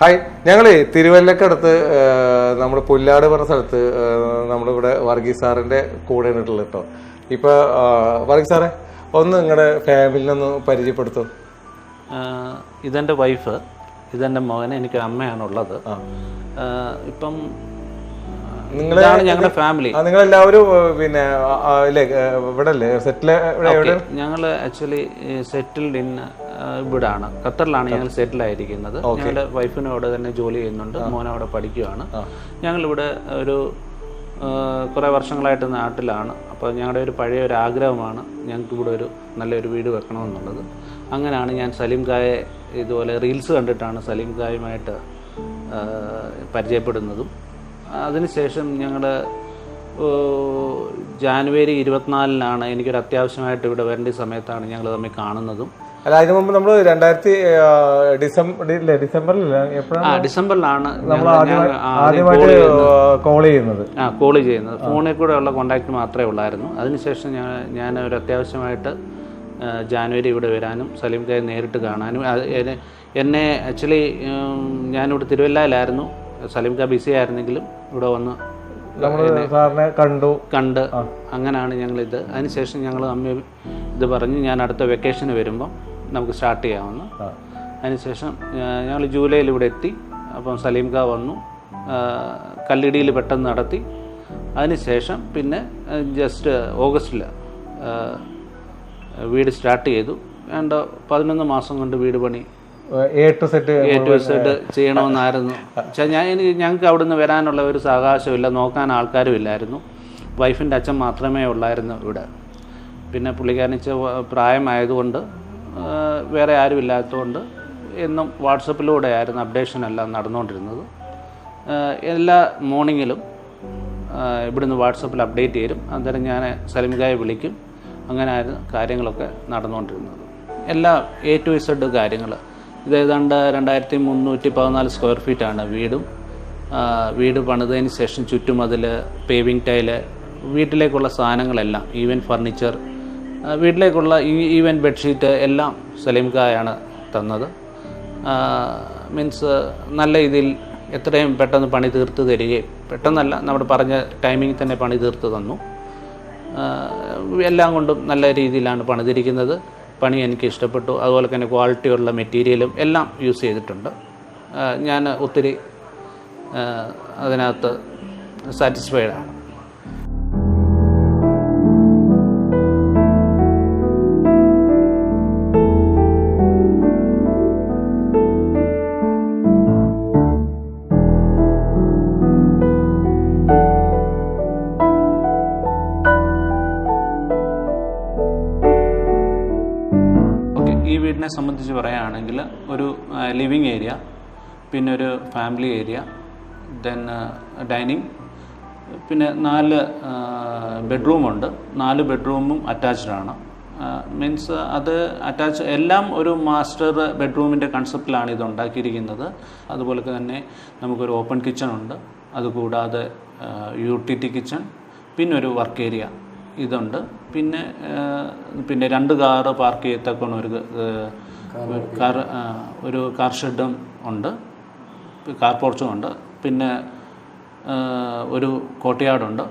Hi ഞങ്ങളേ തിരുവല്ലക്കടുത്ത് നമ്മുടെ പുല്ലാട് പറഞ്ഞ സ്ഥലത്ത് നമ്മളിവിടെ വർഗീസ് സാറിന്റെ കൂടെ ഉള്ളത് കേട്ടോ ഇപ്പൊ വർഗീസ് സാറേ ഒന്ന് നിങ്ങളുടെ ഫാമിലിനൊന്ന് പരിചയപ്പെടുത്തു. ഇതെന്റെ ഇതെന്റെ വൈഫ് ഇതെന്റെ മകൻ എനിക്ക് അമ്മയാണുള്ളത് ഉള്ളത്. ഇപ്പം നിങ്ങളാണ് ഞങ്ങളുടെ ഫാമിലി നിങ്ങൾ എല്ലാവരും പിന്നെ ഇവിടെ അല്ലേ സെറ്റിൽ ഞങ്ങൾ ആക്ച്വലി സെറ്റിൽഡ് ഇൻ ഇവിടാണ് ഖത്തറിലാണ് ഞങ്ങൾ സെറ്റിൽ ആയിരിക്കുന്നത് ഞങ്ങളുടെ വൈഫിനും അവിടെ തന്നെ ജോലി ചെയ്യുന്നുണ്ട്. മോൻ അവിടെ പഠിക്കുകയാണ് ഞങ്ങളിവിടെ ഒരു കുറെ വർഷങ്ങളായിട്ട് നാട്ടിലാണ്. അപ്പോൾ ഞങ്ങളുടെ ഒരു പഴയ ഒരു ആഗ്രഹമാണ് ഞങ്ങൾക്ക് ഇവിടെ ഒരു നല്ലൊരു വീട് വെക്കണമെന്നുള്ളത്. അങ്ങനെയാണ് ഞാൻ സലീം ഖായെ ഇതുപോലെ റീൽസ് കണ്ടിട്ടാണ് സലീം ഖായുമായിട്ട് ആഹ് പരിചയപ്പെടുന്നതും. അതിനുശേഷം ഞങ്ങൾ ജാനുവരി ഇരുപത്തിനാലിനാണ് എനിക്കൊരു അത്യാവശ്യമായിട്ട് ഇവിടെ വരേണ്ട സമയത്താണ് ഞങ്ങൾ തമ്മിൽ കാണുന്നതും. അല്ല അതിനു മുമ്പ് നമ്മൾ രണ്ടായിരത്തി ഡിസംബർ ഡിസംബറിൽ ഡിസംബറിലല്ല എപ്പോഴാണ്? ആ ഡിസംബറിലാണ് നമ്മൾ ആദ്യമായിട്ട് കോൾ ചെയ്യുന്നത്. ആ കോൾ ചെയ്യുന്നത്. ഫോണിൽ കൂടെ ഉള്ള കോണ്ടാക്ട് മാത്രമേ ഉള്ളായിരുന്നു. അതിനുശേഷം ഞാൻ ഞാൻ ഒരു അത്യാവശ്യമായിട്ട് ജാനുവരി ഇവിടെ വരാനും സലീം ഖായെ നേരിട്ട് കാണാനും എന്നെ- ആക്ച്വലി ഞാനിവിടെ തിരുവല്ലയിലായിരുന്നു. സലീം ഖാ ബിസി ആയിരുന്നെങ്കിലും ഇവിടെ വന്ന് സാറിനെ കണ്ടു. കണ്ട്. അങ്ങനെയാണ് ഞങ്ങളിത്. അതിനുശേഷം ഞങ്ങൾ അമ്മ ഇത് പറഞ്ഞ് ഞാൻ അടുത്ത വെക്കേഷന് വരുമ്പം നമുക്ക് സ്റ്റാർട്ട് ചെയ്യാമെന്ന് അതിനുശേഷം ഞങ്ങൾ ജൂലൈയിൽ ഇവിടെ എത്തി. അപ്പം സലീം ഖാ വന്നു. കല്ലിടിയിൽ പെട്ടെന്ന് നടത്തി. അതിനുശേഷം പിന്നെ ജസ്റ്റ് ഓഗസ്റ്റിൽ വീട് സ്റ്റാർട്ട് ചെയ്തു. വേണ്ട പതിനൊന്ന് മാസം കൊണ്ട് വീട് പണി. A to zed A to zed ചെയ്യണമെന്നായിരുന്നു. പക്ഷേ ഞാൻ എനിക്ക് ഞങ്ങൾക്ക് അവിടുന്ന് വരാനുള്ള ഒരു സാവകാശമില്ല. നോക്കാൻ ആൾക്കാരും ഇല്ലായിരുന്നു. വൈഫിന്റെ അച്ഛൻ മാത്രമേ ഉള്ളായിരുന്നു ഇവിടെ. പിന്നെ പുള്ളിക്കാരനിച്ച പ്രായമായതുകൊണ്ട് വേറെ ആരുമില്ലാത്തതുകൊണ്ട് എന്നും വാട്സപ്പിലൂടെ ആയിരുന്നു അപ്ഡേഷൻ എല്ലാം നടന്നുകൊണ്ടിരുന്നത് എല്ലാ മോർണിംഗിലും ഇവിടുന്ന് വാട്സപ്പിൽ അപ്ഡേറ്റ് ചെയ്യും. അന്നേരം ഞാൻ സലിമികായെ വിളിക്കും. അങ്ങനെ ആയിരുന്നു കാര്യങ്ങളൊക്കെ നടന്നുകൊണ്ടിരുന്നത്. എല്ലാ എ ടു ഇസഡ് കാര്യങ്ങൾ ഇത് ഏതാണ്ട് രണ്ടായിരത്തി മുന്നൂറ്റി പതിനാല് സ്ക്വയർ ഫീറ്റാണ് വീടും വീട് പണിതതിന് ശേഷം ചുറ്റുമതിൽ പേവിങ് ടൈൽ വീട്ടിലേക്കുള്ള സാധനങ്ങളെല്ലാം ഈവൻ ഫർണിച്ചർ വീട്ടിലേക്കുള്ള ഈ- ഈവൻ ബെഡ്ഷീറ്റ് എല്ലാം സലീംഖായാണ് തന്നത്. മീൻസ് നല്ല രീതിയിൽ എത്രയും പെട്ടെന്ന് പണി തീർത്ത് തരികയും പെട്ടെന്നല്ല നമ്മൾ പറഞ്ഞ ടൈമിംഗ് തന്നെ പണി തീർത്ത് തന്നു. എല്ലാം കൊണ്ടും നല്ല രീതിയിലാണ് പണിതിരിക്കുന്നത് പണി എനിക്ക് ഇഷ്ടപ്പെട്ടു. അതുപോലെ തന്നെ ക്വാളിറ്റിയുള്ള മെറ്റീരിയലും എല്ലാം യൂസ് ചെയ്തിട്ടുണ്ട്. ഞാൻ ഒത്തിരി അതിനകത്ത് സാറ്റിസ്ഫൈഡ് സംബന്ധിച്ച് പറയുകയാണെങ്കിൽ ഒരു ലിവിങ് ഏരിയ പിന്നെ ഒരു ഫാമിലി ഏരിയ ദെൻ ഡൈനിങ് പിന്നെ നാല് ബെഡ്റൂമുണ്ട് നാല് ബെഡ്റൂമും അറ്റാച്ച്ഡ് ആണ്. മീൻസ് അത് അറ്റാച്ച് എല്ലാം ഒരു മാസ്റ്റർ ബെഡ്റൂമിന്റെ കൺസെപ്റ്റിലാണ് ഇത് ഉണ്ടാക്കിയിരിക്കുന്നത്. അതുപോലെ തന്നെ നമുക്കൊരു ഓപ്പൺ കിച്ചൺ ഉണ്ട്. അതുകൂടാതെ യൂട്ടിലിറ്റി കിച്ചൺ പിന്നെ ഒരു വർക്ക് ഏരിയ ഇതുണ്ട്. പിന്നെ പിന്നെ രണ്ട് കാറ് പാർക്ക് ചെയ്യത്തക്ക ഒരു കാർ ഒരു കാർ ഷെഡും ഉണ്ട് കാർ പോർച്ചും ഉണ്ട്. പിന്നെ ഒരു കോട്ടയാടുണ്ട്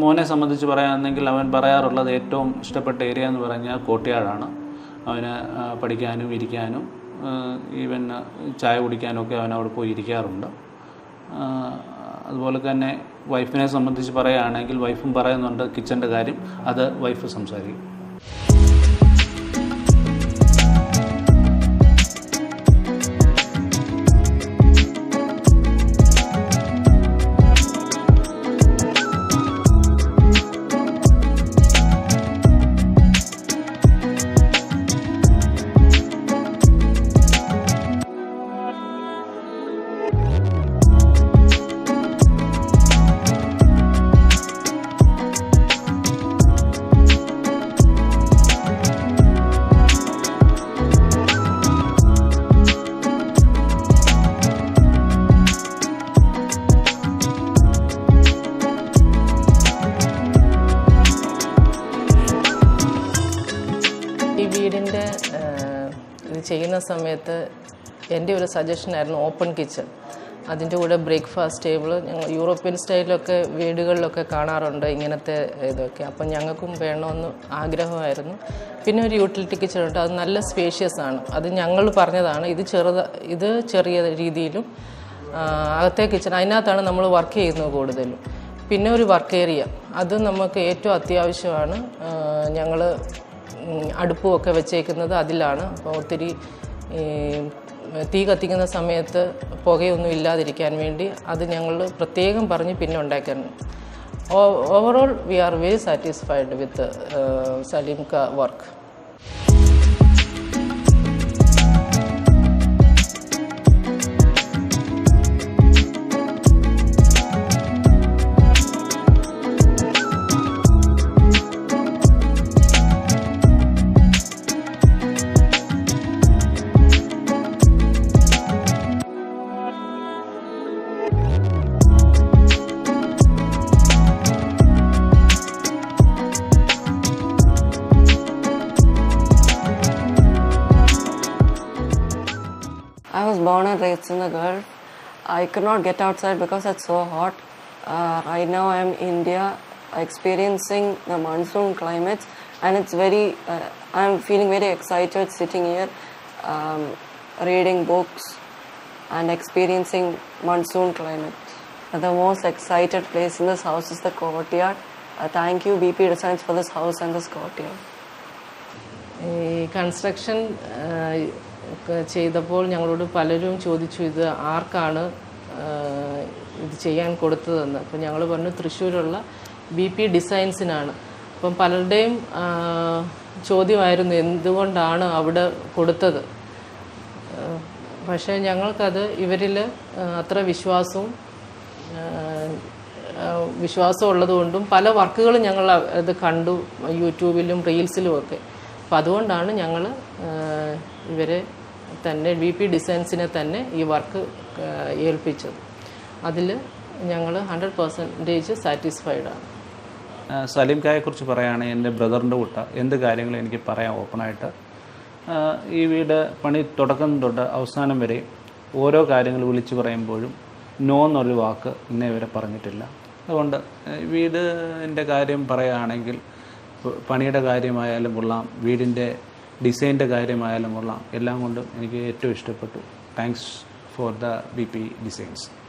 മോനെ സംബന്ധിച്ച് പറയുകയാണെങ്കിൽ അവൻ പറയാറുള്ളത് ഏറ്റവും ഇഷ്ടപ്പെട്ട ഏരിയ എന്ന് പറഞ്ഞാൽ കോട്ടയാടാണ് അവന് പഠിക്കാനും ഇരിക്കാനും ഈവൻ ചായ കുടിക്കാനും ഒക്കെ അവൻ അവിടെ പോയി ഇരിക്കാറുണ്ട്. അതുപോലെ തന്നെ വൈഫിനെ സംബന്ധിച്ച് പറയുകയാണെങ്കിൽ വൈഫും പറയുന്നുണ്ട് കിച്ചന്റെ കാര്യം അത് വൈഫ് സംസാരിക്കും. ഇത് ചെയ്യുന്ന സമയത്ത് എന്റെ ഒരു സജഷനായിരുന്നു ഓപ്പൺ കിച്ചൺ അതിന്റെ കൂടെ ബ്രേക്ക്ഫാസ്റ്റ് ടേബിൾ ഞങ്ങൾ യൂറോപ്യൻ സ്റ്റൈലിലൊക്കെ വീടുകളിലൊക്കെ കാണാറുണ്ട് ഇങ്ങനത്തെ ഇതൊക്കെ. അപ്പം ഞങ്ങൾക്കും വേണമെന്ന് ആഗ്രഹമായിരുന്നു. പിന്നെ ഒരു യൂട്ടിലിറ്റി കിച്ചൺ ഉണ്ട്. അത് നല്ല സ്പേഷ്യസ് ആണ്. അത് ഞങ്ങൾ പറഞ്ഞതാണ് ഇത് ചെറുത ഇത് ചെറിയ രീതിയിലും അകത്തെ കിച്ചൺ അതിനകത്താണ് നമ്മൾ വർക്ക് ചെയ്യുന്നത് കൂടുതലും. പിന്നെ ഒരു വർക്ക് ഏരിയ അത് നമുക്ക് ഏറ്റവും അത്യാവശ്യമാണ്. ഞങ്ങൾ അടുപ്പുമൊക്കെ വെച്ചേക്കുന്നത് അതിലാണ്. അപ്പോൾ ഒത്തിരി തീ കത്തിക്കുന്ന സമയത്ത് പുകയൊന്നും ഇല്ലാതിരിക്കാൻ വേണ്ടി അത് ഞങ്ങൾ പ്രത്യേകം പറഞ്ഞ് പിന്നെ ഉണ്ടാക്കുന്നു overall we are very satisfied with Saleem ക work I was born and raised in the Gulf. I could not get outside because it's so hot. Uh, right now I am in India experiencing the monsoon climates and it's very, uh, I'm feeling very excited sitting here um, reading books and experiencing monsoon climate. The most excited place in this house is the courtyard. Uh, thank you BP Designs for this house and this courtyard. Construction uh, ഒക്കെ ചെയ്തപ്പോൾ ഞങ്ങളോട് പലരും ചോദിച്ചു ഇത് ആർക്കാണ് ഇത് ചെയ്യാൻ കൊടുത്തതെന്ന്? അപ്പം ഞങ്ങൾ പറഞ്ഞു തൃശ്ശൂരുള്ള ബി പി ഡിസൈൻസിനാണ്. അപ്പം പലരുടെയും ചോദ്യമായിരുന്നു എന്തുകൊണ്ടാണ് അവിടെ കൊടുത്തത്? പക്ഷേ ഞങ്ങൾക്കത് ഇവരിൽ അത്ര വിശ്വാസവും വിശ്വാസം ഉള്ളതുകൊണ്ടും പല വർക്കുകളും ഞങ്ങൾ അത് കണ്ടു യൂട്യൂബിലും റീൽസിലും ഒക്കെ. അപ്പം അതുകൊണ്ടാണ് ഞങ്ങൾ ഇവരെ തന്നെ വി പി ഡിസൈൻസിനെ തന്നെ ഈ വർക്ക് ഏൽപ്പിച്ചത്. അതിൽ ഞങ്ങൾ ഹൺഡ്രഡ് പെർസെന്റേജ് സാറ്റിസ്ഫൈഡ് ആണ്. ആ, സലീം കായെക്കുറിച്ച് പറയുകയാണെങ്കിൽ എന്റെ ബ്രദറിന്റെ കൂട്ട എന്ത് കാര്യങ്ങളും എനിക്ക് പറയാം ഓപ്പണായിട്ട് ഈ വീട് പണി തുടക്കം തൊട്ട് അവസാനം വരെ ഓരോ കാര്യങ്ങൾ വിളിച്ചു പറയുമ്പോഴും നോ എന്നൊരു വാക്ക് ഇന്നേ വരെ പറഞ്ഞിട്ടില്ല. അതുകൊണ്ട് വീടിന്റെ കാര്യം പറയുകയാണെങ്കിൽ പണിയുടെ കാര്യമായാലും കൊള്ളാം വീടിന്റെ ഡിസൈന്റെ കാര്യമായാലും കൊള്ളാം. എല്ലാം കൊണ്ടും എനിക്ക് ഏറ്റവും ഇഷ്ടപ്പെട്ടു. Thanks for the B P designs